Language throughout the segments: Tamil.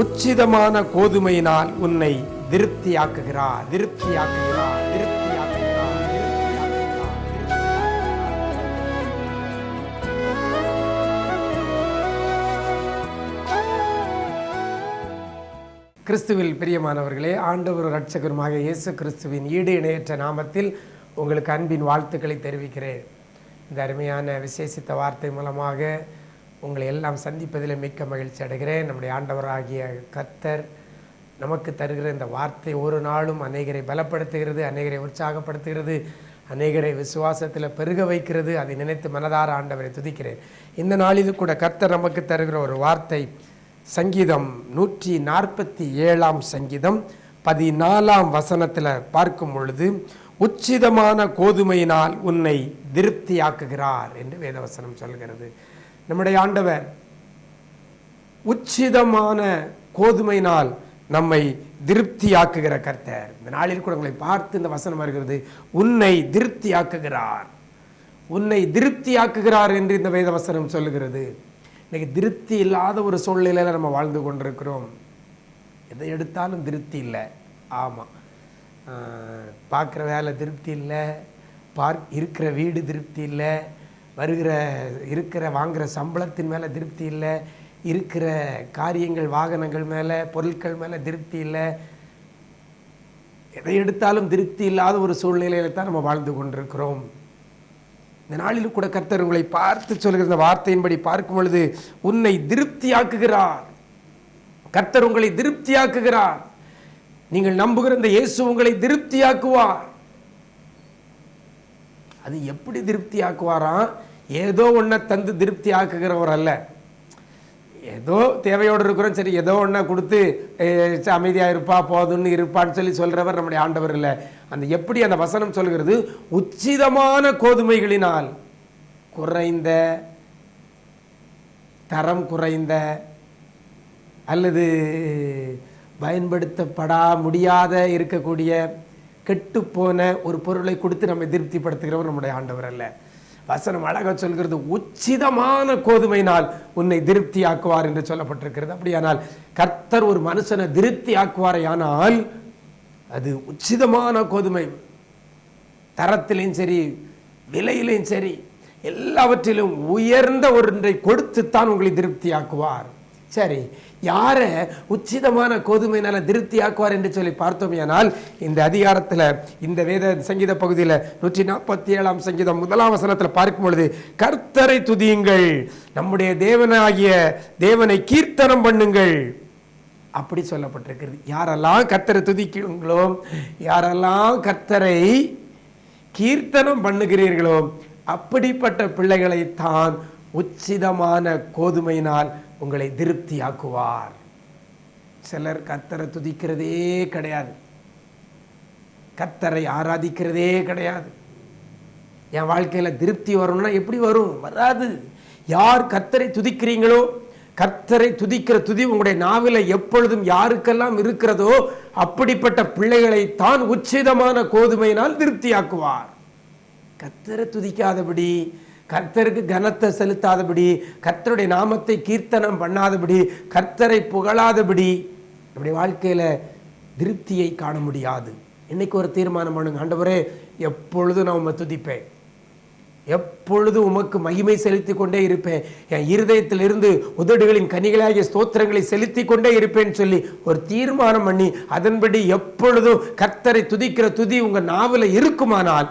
உச்சிதமான கோதுமையினால் உன்னை திருப்தியாக்குகிறார் திருப்தியாக்குகிறார் கிறிஸ்துவில் பிரியமானவர்களே ஆண்டவர் ரட்சகருமாக இயேசு கிறிஸ்துவின் ஈடு இணையற்ற நாமத்தில் உங்களுக்கு அன்பின் வாழ்த்துக்களை தெரிவிக்கிறேன். இந்த அருமையான விசேஷித்த வார்த்தை மூலமாக உங்களை எல்லாம் சந்திப்பதில் மிக்க மகிழ்ச்சி அடைகிறேன். நம்முடைய ஆண்டவராகிய கர்த்தர் நமக்கு தருகிற இந்த வார்த்தை ஒரு நாளும் அநேகரை பலப்படுத்துகிறது அநேகரை உற்சாகப்படுத்துகிறது அநேகரை விசுவாசத்தில் பெருக வைக்கிறது. அதை நினைத்து மனதார ஆண்டவரை துதிக்கிறேன். இந்த நாளிலும் கூட கர்த்தர் நமக்கு தருகிற ஒரு வார்த்தை சங்கீதம் நூற்றி நாற்பத்தி ஏழாம் சங்கீதம் பதினாலாம் வசனத்தில் பார்க்கும் பொழுது உச்சிதமான கோதுமையினால் உன்னை திருப்தியாக்குகிறார் என்று வேதவசனம் சொல்கிறது. நம்முடைய ஆண்டவர் உச்சிதமான கோதுமையினால் நம்மை திருப்தியாக்குகிற கர்த்தர். இந்த நாளில் கூட உங்களை பார்த்து இந்த வசனம் வருகிறது உன்னை திருப்தியாக்குகிறார். உன்னை திருப்தியாக்குகிறார் என்று இந்த வேத வசனம் சொல்லுகிறது. இன்றைக்கி திருப்தி இல்லாத ஒரு சூழ்நிலையில் நம்ம வாழ்ந்து கொண்டிருக்கிறோம். எதை எடுத்தாலும் திருப்தி இல்லை. ஆமாம் பார்க்குற வேலை திருப்தி இல்லை. பார்க் இருக்கிற வீடு திருப்தி இல்லை. வருகிற இருக்கிற வாங்குகிற சம்பளத்தின் மேலே திருப்தி இல்லை. இருக்கிற காரியங்கள் வாகனங்கள் மேலே பொருட்கள் மேலே திருப்தி இல்லை. எதை எடுத்தாலும் திருப்தி இல்லாத ஒரு சூழ்நிலையில் தான் நம்ம வாழ்ந்து கொண்டிருக்கிறோம். இந்த நாளில் கூட கர்த்தர் உங்களை பார்த்து சொல்கிற இந்த வார்த்தையின்படி பார்க்கும் பொழுது உன்னை திருப்தியாக்குகிறார். கர்த்தர் உங்களை திருப்தியாக்குகிறார். நீங்கள் நம்புகிற இந்த இயேசு உங்களை திருப்தியாக்குவார். அது எப்படி திருப்தியாக்குவாராம்? ஏதோ ஒன்றை தந்து திருப்தி ஆக்குகிறவர் அல்ல. ஏதோ தேவையோடு இருக்கிறோம் சரி ஏதோ ஒன்றா கொடுத்து அமைதியாக இருப்பா போதும்னு இருப்பான்னு சொல்லி சொல்கிறவர் நம்முடைய ஆண்டவர் இல்லை. அந்த எப்படி அந்த வசனம் சொல்கிறது? உச்சிதமான கோதுமைகளினால் குறைந்த தரம் குறைந்த அல்லது பயன்படுத்தப்படா முடியாத இருக்கக்கூடிய கெட்டுப்போன ஒரு பொருளை கொடுத்து நம்மை திருப்திப்படுத்துகிறவர் நம்முடைய ஆண்டவர் அல்ல. வசனம் அழகா சொல்கிறது உச்சிதமான கோதுமையினால் உன்னை திருப்தி ஆக்குவார் என்று சொல்லப்பட்டிருக்கிறது. அப்படியானால் கர்த்தர் ஒரு மனுஷனை திருப்தி ஆக்குவாரே ஆனால் அது உச்சிதமான கோதுமை. தரத்திலையும் சரி விலையிலையும் சரி எல்லாவற்றிலும் உயர்ந்த ஒன்றை கொடுத்துத்தான் உங்களை திருப்தி ஆக்குவார் சரி யாரை உச்சிதமான கோதுமையினால திருப்தி ஆக்குவார் என்று சொல்லி பார்த்தோமேனால் இந்த அதிகாரத்தில் இந்த வேத சங்கீத பகுதியில் நூற்றி நாற்பத்தி ஏழாம் சங்கீதம் முதலாம் வசனத்தில் பார்க்கும் பொழுது கர்த்தரை துதியுங்கள் நம்முடைய தேவனாகிய தேவனை கீர்த்தனம் பண்ணுங்கள். அப்படி சொல்லப்பட்டிருக்கிறது. யாரெல்லாம் கர்த்தரை துதிக்கிறீங்களோ யாரெல்லாம் கர்த்தரை கீர்த்தனம் பண்ணுகிறீர்களோ அப்படிப்பட்ட பிள்ளைகளைத்தான் உச்சிதமான கோதுமையினால் உங்களை திருப்தியாக்குவார். சிலர் கத்தரை துதிக்கிறதே கிடையாது. கத்தரை ஆராதிக்கிறதே கிடையாது. என் வாழ்க்கையில் திருப்தி வரணும்னா எப்படி வரும்? வராது. யார் கத்தரை துதிக்கிறீங்களோ கர்த்தரை துதிக்கிற துதி உங்களுடைய நாவில எப்பொழுதும் யாருக்கெல்லாம் இருக்கிறதோ அப்படிப்பட்ட பிள்ளைகளை தான் உச்சிதமான கோதுமையினால் திருப்தியாக்குவார். கத்தரை துதிக்காதபடி கர்த்தருக்கு கனத்தை செலுத்தாதபடி கர்த்தருடைய நாமத்தை கீர்த்தனம் பண்ணாதபடி கர்த்தரை புகழாதபடி நம்முடைய வாழ்க்கையில் திருப்தியை காண முடியாது. இன்னைக்கு ஒரு தீர்மானம் பண்ணுங்க. ஆண்டவரே எப்பொழுதும் நான் உம்மை துதிப்பேன்? எப்பொழுது உமக்கு மகிமை செலுத்தி கொண்டே இருப்பேன்? என் இருதயத்திலிருந்து உதடுகளின் கனிகளாகிய ஸ்தோத்திரங்களை செலுத்தி கொண்டே இருப்பேன் சொல்லி ஒரு தீர்மானம் பண்ணி அதன்படி எப்பொழுதும் கர்த்தரை துதிக்கிற துதி உங்கள் நாவில் இருக்குமானால்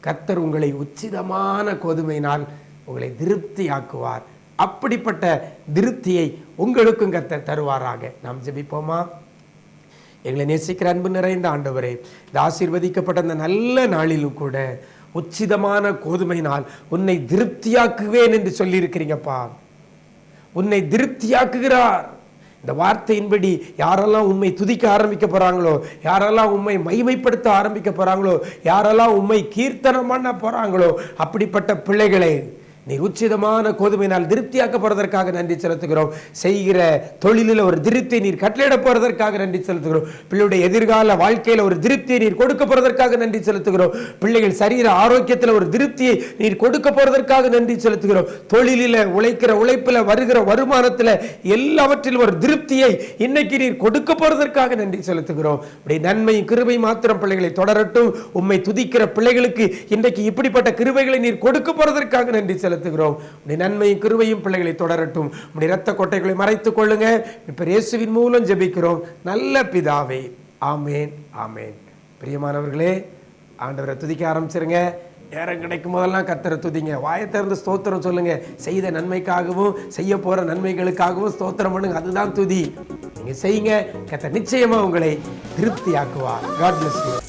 கர்த்தர் உங்களை உச்சிதமான கோதுமையினால் உங்களை திருப்தியாக்குவார். அப்படிப்பட்ட திருப்தியை உங்களுக்கும் கர்த்தர் தருவாராக. நாம் ஜெபிப்போமா? எங்களை நேசிக்கிற அன்பு நிறைந்த ஆண்டவரே இந்த ஆசீர்வதிக்கப்பட்ட அந்த நல்ல நாளிலும் கூட உச்சிதமான கோதுமையினால் உன்னை திருப்தியாக்குவேன் என்று சொல்லியிருக்கிறீங்கப்பா. உன்னை திருப்தியாக்குகிறார். இந்த வார்த்தையின்படி யாரெல்லாம் உண்மை துதிக்க ஆரம்பிக்க போறாங்களோ யாரெல்லாம் உண்மை மைமைப்படுத்த ஆரம்பிக்க போறாங்களோ யாரெல்லாம் உண்மை கீர்த்தனம் பண்ண போறாங்களோ அப்படிப்பட்ட பிள்ளைகளை நீர் உச்சிதமான கோதுமையினால் திருப்தியாக்கப்படுவதற்காக போறதற்காக நன்றி செலுத்துகிறோம். செய்கிற தொழிலில் ஒரு திருப்தியை நீர் கட்டளையிட போறதற்காக நன்றி செலுத்துகிறோம். பிள்ளையுடைய எதிர்கால வாழ்க்கையில ஒரு திருப்தியை நீர் கொடுக்க போறதற்காக நன்றி செலுத்துகிறோம். பிள்ளைகள் சரீர ஆரோக்கியத்தில் ஒரு திருப்தியை நீர் கொடுக்க போறதற்காக நன்றி செலுத்துகிறோம். தொழிலில் உழைக்கிற உழைப்புல வருகிற வருமானத்துல எல்லாவற்றிலும் ஒரு திருப்தியை இன்னைக்கு நீர் கொடுக்க போறதற்காக நன்றி செலுத்துகிறோம். இப்படி நன்மையும் கிருபை மாத்திரம் பிள்ளைகளை தொடரட்டும். உம்மை துதிக்கிற பிள்ளைகளுக்கு இன்றைக்கு இப்படிப்பட்ட கிருபைகளை நீர் கொடுக்க போறதற்காக நன்றி செலுத்துகிறோம். உடைய நன்மையும் கிருவையும் பிள்ளைகளை தொடரட்டும். உடைய இரத்த கொட்டைகளை மறைத்துக் கொள்ளுங்க. இப்ப இயேசுவின் மூலம் ஜெபிக்கிறோம். நல்ல பிதாவே. ஆமேன் ஆமேன். பிரியமானவர்களே ஆண்டவரை துதிக்க ஆரம்பிச்சிருங்க. நேரம் கிடைக்கும் போதெல்லாம் கத்தரை துதிங்க. வாயை திறந்து ஸ்தோத்திரம் சொல்லுங்க. செய்த நன்மைக்காகவும் செய்ய போற நன்மைகளுக்காகவும் ஸ்தோத்திரம் பண்ணுங்க. அதுதான் துதி. நீங்க செய்யுங்க. கத்த நிச்சயமா உங்களை திருப்தியாக்குவார். God bless you